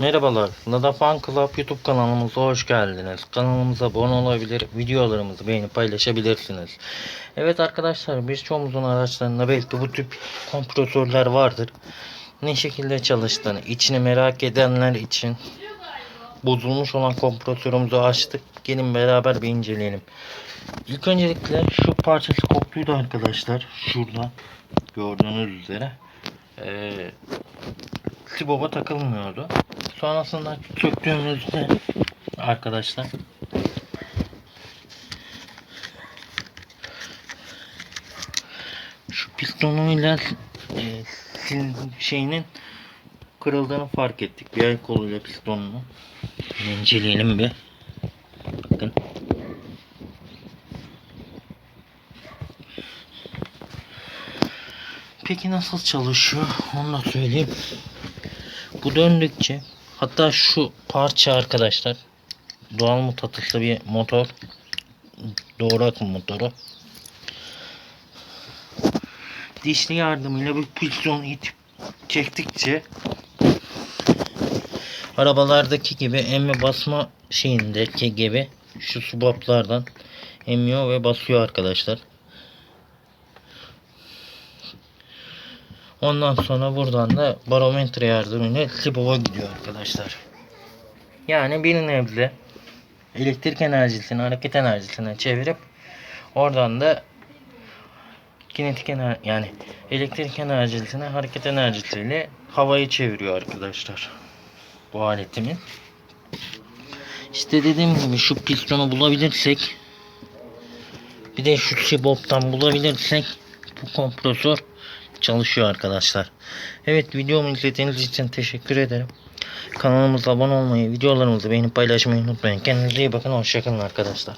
Merhabalar, Lada Fan Club YouTube kanalımıza hoş geldiniz. Kanalımıza abone olabilir, videolarımızı beğenip paylaşabilirsiniz. Evet arkadaşlar, birçoğumuzun araçlarında belki bu tip kompresörler vardır. Ne şekilde çalıştığını, içini merak edenler için bozulmuş olan kompresörümüzü açtık. Gelin beraber bir inceleyelim. İlk öncelikle şu parçası koktuydu arkadaşlar. Şurada gördüğünüz üzere. Ee, Sibob'a takılmıyordu. Sonrasında söktüğümüzde arkadaşlar şu pistonuyla e, şeyinin kırıldığını fark ettik. Bir el koluyla pistonunu. İnceleyelim bir. Bakın. Peki nasıl çalışıyor? Onu da söyleyeyim. Bu döndükçe hatta şu parça arkadaşlar doğal mıknatıslı bir motor doğru akım motoru dişli yardımıyla bir piston itip çektikçe arabalardaki gibi emme basma şeyindeki gibi şu subaplardan emiyor ve basıyor arkadaşlar. Ondan sonra buradan da barometre yardımıyla Sibob'a gidiyor arkadaşlar. Yani bir nebze elektrik enerjisini hareket enerjisine çevirip oradan da kinetik ener yani elektrik enerjisini hareket enerjisiyle havayı çeviriyor arkadaşlar. Bu aletimin. İşte dediğim gibi şu pistonu bulabilirsek bir de şu Sibob'tan bulabilirsek bu kompresör çalışıyor arkadaşlar. Evet videomu izlediğiniz için teşekkür ederim. Kanalımıza abone olmayı, videolarımızı beğenip paylaşmayı unutmayın. Kendinize iyi bakın. Hoşçakalın arkadaşlar.